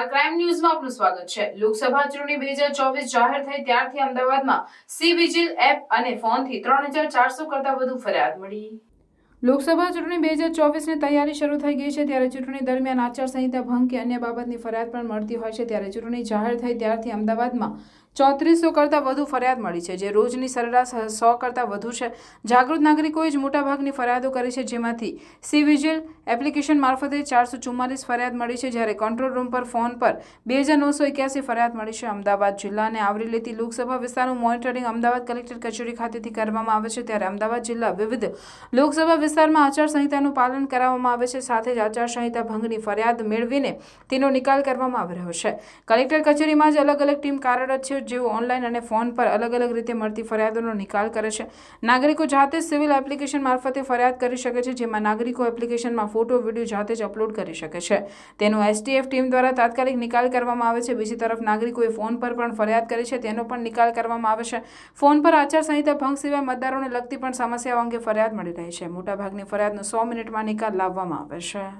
નમસ્કાર ક્રાઇમ ન્યૂઝમાં આપનું સ્વાગત છે. લોકસભા ચૂંટણી બે હજાર ચોવીસ જાહેર થઈ ત્યારથી અમદાવાદમાં સી વિજિલ એપ અને ફોનથી ત્રણ હજાર ચારસો કરતા વધુ ફરિયાદ મળી. લોકસભા ચૂંટણી બે હજાર ચોવીસની તૈયારી શરૂ થઈ ગઈ છે ત્યારે ચૂંટણી દરમિયાન આચારસંહિતા ભંગ કે અન્ય બાબતની ફરિયાદ પણ મળતી હોય છે. ત્યારે ચૂંટણી જાહેર થઈ ત્યારથી અમદાવાદમાં ચોત્રીસો કરતાં વધુ ફરિયાદ મળી છે, જે રોજની સરેરાશ સો કરતાં વધુ છે. જાગૃત નાગરિકોએ જ મોટાભાગની ફરિયાદો કરી છે, જેમાંથી સી વિજિલ એપ્લિકેશન મારફતે ચારસો ચુમ્માલીસ ફરિયાદ મળી છે, જ્યારે કંટ્રોલ રૂમ પર ફોન પર બે હજાર નવસો એક્યાસી ફરિયાદ મળી છે. અમદાવાદ જિલ્લાને આવરી લેતી લોકસભા વિસ્તારનું મોનિટરિંગ અમદાવાદ કલેક્ટર કચેરી ખાતેથી કરવામાં આવે છે, ત્યારે અમદાવાદ જિલ્લા વિવિધ લોકસભા વિસ્તારમાં આચારસંહિતાનું પાલન કરાવવામાં આવે છે, સાથે જ આચારસંહિતા ભંગની ફરિયાદ મેળવીને તેનો નિકાલ કરવામાં આવી રહ્યો છે. કલેક્ટર કચેરીમાં જ અલગ અલગ ટીમ કાર્યરત છે જેઓ ઓનલાઈન અને ફોન પર અલગ અલગ રીતે મળતી ફરિયાદોનો નિકાલ કરે છે. નાગરિકો જાતે સિવિલ એપ્લિકેશન મારફતે ફરિયાદ કરી શકે છે, જેમાં નાગરિકો એપ્લિકેશનમાં ફોટો, વીડિયો જાતે જ અપલોડ કરી શકે છે. તેનો એસટીએફ ટીમ દ્વારા તાત્કાલિક નિકાલ કરવામાં આવે છે. બીજી તરફ, નાગરિકોએ ફોન પર પણ ફરિયાદ કરી છે. તેનો પણ નિકાલ કરવામાં આવે છે. ફોન પર આચારસંહિતા ભંગ સિવાય મતદારોને લગતી પણ સમસ્યાઓ અંગે ફરિયાદ મળી રહી છે. મોટાભાગની ફરિયાદનો સો મિનિટમાં નિકાલ લાવવામાં આવે છે.